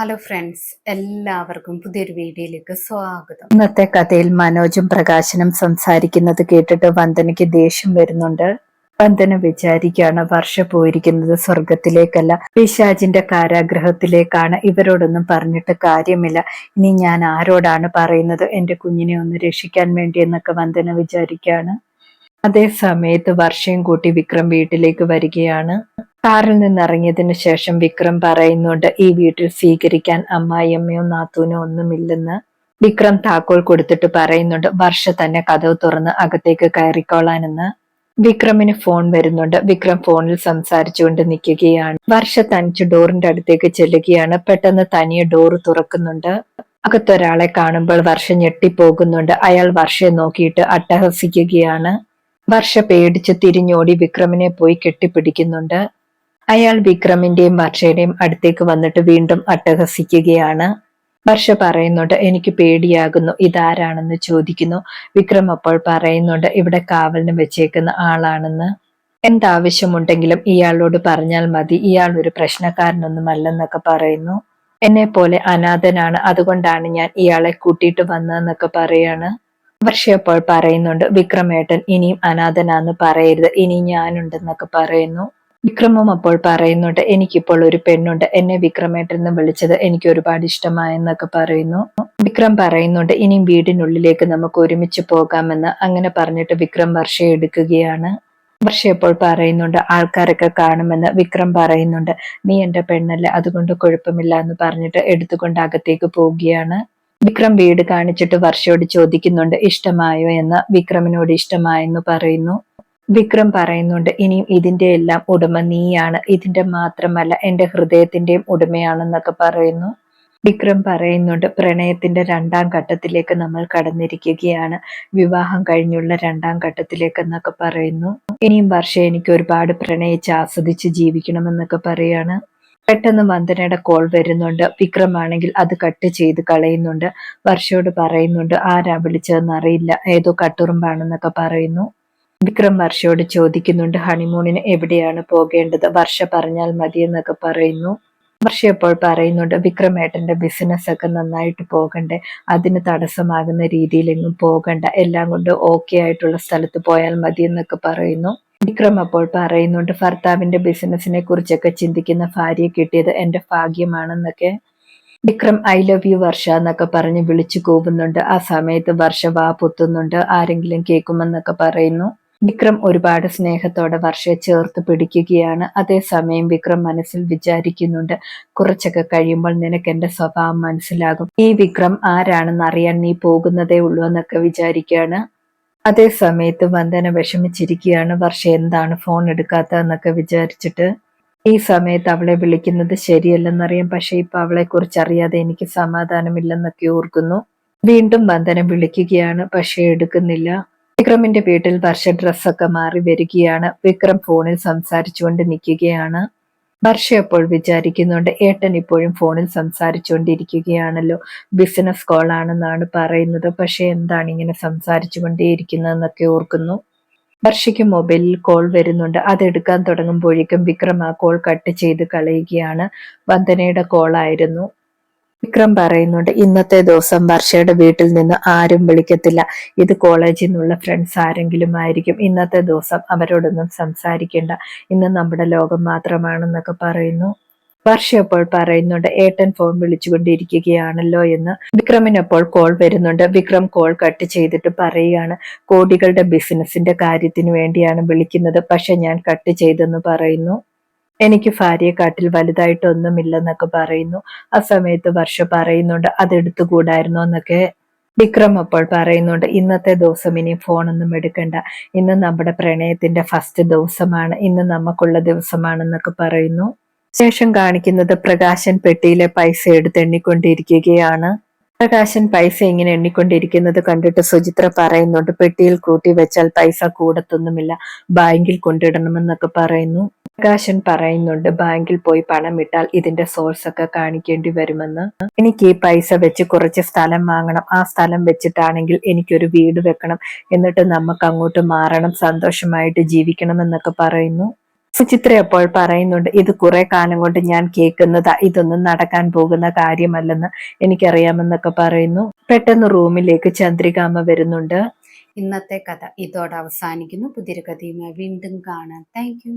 Hello friends എല്ലാവർക്കും പുതിയൊരു വീഡിയോയിലേക്ക് സ്വാഗതം. ഇന്നത്തെ കഥയിൽ മനോജും പ്രകാശനും സംസാരിക്കുന്നത് കേട്ടിട്ട് വന്ദനയ്ക്ക് ദേഷ്യം വരുന്നുണ്ട്. വന്ദന വിചാരിക്കുകയാണ് വർഷ പോയിരിക്കുന്നത് സ്വർഗത്തിലേക്കല്ല. പിശാജിന്റെ കാരാഗ്രഹത്തിലേക്കാണ് ഇവരോടൊന്നും പറഞ്ഞിട്ട് കാര്യമില്ല. ഇനി ഞാൻ ആരോടാണ് പറയുന്നത്? എന്റെ കുഞ്ഞിനെ ഒന്ന് രക്ഷിക്കാൻ വേണ്ടി എന്നൊക്കെ വന്ദന വിചാരിക്കുകയാണ്. അതേ സമയത്ത് വർഷയും കൂട്ടി വിക്രം വീട്ടിലേക്ക് വരികയാണ്. കാറിൽ നിന്നിറങ്ങിയതിനു ശേഷം വിക്രം പറയുന്നുണ്ട് ഈ വീട്ടിൽ സ്വീകരിക്കാൻ അമ്മായിയമ്മയോ നാത്തൂനോ ഒന്നുമില്ലെന്ന്. വിക്രം താക്കോൽ കൊടുത്തിട്ട് പറയുന്നുണ്ട് വർഷ തന്നെ കഥവ് തുറന്ന് അകത്തേക്ക് കയറിക്കോളാനെന്ന്. വിക്രമിന് ഫോൺ വരുന്നുണ്ട് വിക്രം ഫോണിൽ സംസാരിച്ചുകൊണ്ട് നിൽക്കുകയാണ്. വർഷ തനിച്ച് ഡോറിന്റെ അടുത്തേക്ക് ചെല്ലുകയാണ് പെട്ടെന്ന് തനിയെ ഡോറ് തുറക്കുന്നുണ്ട്. അകത്തൊരാളെ കാണുമ്പോൾ വർഷ ഞെട്ടിപ്പോകുന്നുണ്ട് അയാൾ വർഷയെ നോക്കിയിട്ട് അട്ടഹസിക്കുകയാണ്. വർഷ പേടിച്ച് തിരിഞ്ഞോടി വിക്രമിനെ പോയി കെട്ടിപ്പിടിക്കുന്നുണ്ട്. അയാൾ വിക്രമിന്റെയും വർഷയുടെയും അടുത്തേക്ക് വന്നിട്ട് വീണ്ടും അട്ടഹസിക്കുകയാണ്. വർഷ പറയുന്നുണ്ട് എനിക്ക് പേടിയാകുന്നു ഇതാരാണെന്ന് ചോദിക്കുന്നു. വിക്രം അപ്പോൾ പറയുന്നുണ്ട് ഇവിടെ കാവലിന് വെച്ചേക്കുന്ന ആളാണെന്ന്. എന്താവശ്യമുണ്ടെങ്കിലും ഇയാളോട് പറഞ്ഞാൽ മതി. ഇയാൾ ഒരു പ്രശ്നക്കാരനൊന്നുമല്ലെന്നൊക്കെ പറയുന്നു. എന്നെ പോലെ അനാഥനാണ് അതുകൊണ്ടാണ് ഞാൻ ഇയാളെ കൂട്ടിയിട്ട് വന്നതെന്നൊക്കെ പറയാണ്. വർഷ അപ്പോൾ പറയുന്നുണ്ട് വിക്രമേട്ടൻ ഇനിയും അനാഥനാന്ന് പറയരുത്. ഇനി ഞാനുണ്ടെന്നൊക്കെ പറയുന്നു. വിക്രമം അപ്പോൾ പറയുന്നുണ്ട് എനിക്കിപ്പോൾ ഒരു പെണ്ണുണ്ട്. എന്നെ വിക്രമേട്ടൻ എന്ന് വിളിച്ചത് എനിക്ക് ഒരുപാട് ഇഷ്ടമായെന്നൊക്കെ പറയുന്നു. വിക്രം പറയുന്നുണ്ട് ഇനിയും വീടിനുള്ളിലേക്ക് നമുക്ക് ഒരുമിച്ച് പോകാമെന്ന്. അങ്ങനെ പറഞ്ഞിട്ട് വിക്രം വർഷ എടുക്കുകയാണ്. വർഷ അപ്പോൾ പറയുന്നുണ്ട് ആൾക്കാരൊക്കെ കാണുമെന്ന്. വിക്രം പറയുന്നുണ്ട് നീ എന്റെ പെണ്ണല്ല അതുകൊണ്ട് കുഴപ്പമില്ല എന്ന് പറഞ്ഞിട്ട് എടുത്തുകൊണ്ട് അകത്തേക്ക് പോവുകയാണ്. വിക്രം വീട് കാണിച്ചിട്ട് വർഷയോട് ചോദിക്കുന്നുണ്ട് ഇഷ്ടമായോ? എന്ന് വിക്രമിനോട് ഇഷ്ടമായെന്ന് പറയുന്നു. വിക്രം പറയുന്നുണ്ട് ഇനിയും ഇതിന്റെ എല്ലാം ഉടമ നീയാണ്. ഇതിന്റെ മാത്രമല്ല എന്റെ ഹൃദയത്തിന്റെയും ഉടമയാണെന്നൊക്കെ പറയുന്നു. വിക്രം പറയുന്നുണ്ട് പ്രണയത്തിന്റെ രണ്ടാം ഘട്ടത്തിലേക്ക് നമ്മൾ കടന്നിരിക്കുകയാണ്. വിവാഹം കഴിഞ്ഞുള്ള രണ്ടാം ഘട്ടത്തിലേക്ക് എന്നൊക്കെ പറയുന്നു. ഇനിയും വർഷം എനിക്ക് ഒരുപാട് പ്രണയിച്ച് ആസ്വദിച്ച് ജീവിക്കണമെന്നൊക്കെ പറയാണ്. പെട്ടെന്ന് വന്ദനയുടെ കോൾ വരുന്നുണ്ട്. വിക്രമാണെങ്കിൽ അത് കട്ട് ചെയ്ത് കളയുന്നുണ്ട്. വർഷയോട് പറയുന്നുണ്ട് ആരാ വിളിച്ചതെന്ന് അറിയില്ല. ഏതോ കട്ടുറുമ്പാണെന്നൊക്കെ പറയുന്നു. വിക്രം വർഷയോട് ചോദിക്കുന്നുണ്ട് ഹണിമൂണിന് എവിടെയാണ് പോകേണ്ടത്? വർഷ പറഞ്ഞാൽ മതി എന്നൊക്കെ പറയുന്നു. വർഷ ഇപ്പോൾ പറയുന്നുണ്ട് വിക്രമേട്ടന്റെ ബിസിനസ് ഒക്കെ നന്നായിട്ട് പോകണ്ടേ അതിന് തടസ്സമാകുന്ന രീതിയിലെങ്ങും പോകണ്ട എല്ലാം കൊണ്ട് ഓക്കെ ആയിട്ടുള്ള സ്ഥലത്ത് പോയാൽ മതി എന്നൊക്കെ പറയുന്നു. വിക്രം അപ്പോൾ പറയുന്നുണ്ട് ഭർത്താവിന്റെ ബിസിനസിനെ കുറിച്ചൊക്കെ ചിന്തിക്കുന്ന ഭാര്യയെ കിട്ടിയത് എന്റെ ഭാഗ്യമാണെന്നൊക്കെ. Vikram I love you Varsha എന്നൊക്കെ പറഞ്ഞ് വിളിച്ചു കൂവുന്നുണ്ട്. ആ സമയത്ത് വർഷ വാ പുത്തുന്നുണ്ട് ആരെങ്കിലും കേൾക്കുമെന്നൊക്കെ പറയുന്നു. വിക്രം ഒരുപാട് സ്നേഹത്തോടെ വർഷയെ ചേർത്ത് പിടിക്കുകയാണ്. അതേസമയം വിക്രം മനസ്സിൽ വിചാരിക്കുന്നുണ്ട് കുറച്ചൊക്കെ കഴിയുമ്പോൾ നിനക്ക് എന്റെ സ്വഭാവം മനസ്സിലാകും. ഈ വിക്രം ആരാണെന്ന് അറിയാൻ നീ പോകുന്നതേ ഉള്ളൂ എന്നൊക്കെ വിചാരിക്കുകയാണ്. അതേ സമയത്ത് വന്ദന വിഷമിച്ചിരിക്കുകയാണ്. വർഷ എന്താണ് ഫോൺ എടുക്കാത്തതെന്നൊക്കെ വിചാരിച്ചിട്ട്. ഈ സമയത്ത് അവളെ വിളിക്കുന്നത് ശരിയല്ലെന്നറിയാം. പക്ഷെ ഇപ്പൊ അവളെ കുറിച്ച് അറിയാതെ എനിക്ക് സമാധാനമില്ലെന്നൊക്കെ ഓർക്കുന്നു. വീണ്ടും വന്ദനം വിളിക്കുകയാണ്. പക്ഷെ എടുക്കുന്നില്ല. വിക്രമിന്റെ വീട്ടിൽ വർഷ ഡ്രസ്സൊക്കെ മാറി വരികയാണ്. വിക്രം ഫോണിൽ സംസാരിച്ചുകൊണ്ട് നിൽക്കുകയാണ്. വർഷ അപ്പോൾ വിചാരിക്കുന്നുണ്ട് ഏട്ടൻ ഇപ്പോഴും ഫോണിൽ സംസാരിച്ചുകൊണ്ടിരിക്കുകയാണല്ലോ. ബിസിനസ് കോൾ ആണെന്നാണ് പറയുന്നത്. പക്ഷെ എന്താണ് ഇങ്ങനെ സംസാരിച്ചു കൊണ്ടേയിരിക്കുന്നതെന്നൊക്കെ ഓർക്കുന്നു. വർഷയ്ക്ക് മൊബൈലിൽ കോൾ വരുന്നുണ്ട്. അതെടുക്കാൻ തുടങ്ങുമ്പോഴേക്കും വിക്രം ആ കോൾ കട്ട് ചെയ്ത് കളയുകയാണ്. വന്ദനയുടെ കോൾ ആയിരുന്നു വിക്രം പറയുന്നുണ്ട് ഇന്നത്തെ ദിവസം വർഷയുടെ വീട്ടിൽ നിന്ന് ആരും വിളിക്കത്തില്ല. ഇത് കോളേജിൽ നിന്നുള്ള ഫ്രണ്ട്സ് ആരെങ്കിലും ആയിരിക്കും. ഇന്നത്തെ ദിവസം അവരോടൊന്നും സംസാരിക്കേണ്ട. ഇന്ന് നമ്മുടെ ലോകം മാത്രമാണെന്നൊക്കെ പറയുന്നു. വർഷ അപ്പോൾ പറയുന്നുണ്ട് ഏട്ടൻ ഫോൺ വിളിച്ചുകൊണ്ടിരിക്കുകയാണല്ലോ എന്ന്. വിക്രമിനപ്പോൾ കോൾ വരുന്നുണ്ട്. വിക്രം കോൾ കട്ട് ചെയ്തിട്ട് പറയുകയാണ് കോടികളുടെ ബിസിനസിന്റെ കാര്യത്തിന് വേണ്ടിയാണ് വിളിക്കുന്നത്. പക്ഷെ ഞാൻ കട്ട് ചെയ്തെന്ന് പറയുന്നു. എനിക്ക് ഭാര്യയെക്കാട്ടിൽ വലുതായിട്ടൊന്നുമില്ലെന്നൊക്കെ പറയുന്നു. ആ സമയത്ത് വർഷ പറയുന്നുണ്ട് അതെടുത്തുകൂടായിരുന്നോ എന്നൊക്കെ വിക്രം അപ്പോൾ പറയുന്നുണ്ട്. ഇന്നത്തെ ദിവസം ഇനി ഫോണൊന്നും എടുക്കണ്ട. ഇന്ന് നമ്മുടെ പ്രണയത്തിന്റെ ഫസ്റ്റ് ദിവസമാണ്. ഇന്ന് നമുക്കുള്ള ദിവസമാണെന്നൊക്കെ പറയുന്നു. ശേഷം കാണിക്കുന്നത് പ്രകാശൻ പെട്ടിയിലെ പൈസ എടുത്ത് എണ്ണിക്കൊണ്ടിരിക്കുകയാണ് പ്രകാശൻ പൈസ ഇങ്ങനെ എണ്ണിക്കൊണ്ടിരിക്കുന്നത് കണ്ടിട്ട് സുചിത്ര പറയുന്നുണ്ട് പെട്ടിയിൽ കൂട്ടി വെച്ചാൽ പൈസ കൂടത്തൊന്നുമില്ല. ബാങ്കിൽ കൊണ്ടിടണമെന്നൊക്കെ പറയുന്നു. പ്രകാശൻ പറയുന്നുണ്ട് ബാങ്കിൽ പോയി പണം ഇട്ടാൽ ഇതിന്റെ സോഴ്സ് ഒക്കെ കാണിക്കേണ്ടി വരുമെന്ന്. എനിക്ക് ഈ പൈസ വെച്ച് കുറച്ച് സ്ഥലം വാങ്ങണം. ആ സ്ഥലം വെച്ചിട്ടാണെങ്കിൽ എനിക്കൊരു വീട് വെക്കണം. എന്നിട്ട് നമുക്ക് അങ്ങോട്ട് മാറണം. സന്തോഷമായിട്ട് ജീവിക്കണം എന്നൊക്കെ പറയുന്നു. സുചിത്ര അപ്പോൾ പറയുന്നുണ്ട് ഇത് കുറെ കാലം കൊണ്ട് ഞാൻ കേൾക്കുന്നതാ ഇതൊന്നും നടക്കാൻ പോകുന്ന കാര്യമല്ലെന്ന് എനിക്കറിയാമെന്നൊക്കെ പറയുന്നു. പെട്ടെന്ന് റൂമിലേക്ക് ചന്ദ്രികാമ വരുന്നുണ്ട്. ഇന്നത്തെ കഥ ഇതോടെ അവസാനിക്കുന്നു. പുതിയ കഥയുമായി വീണ്ടും കാണാം. താങ്ക്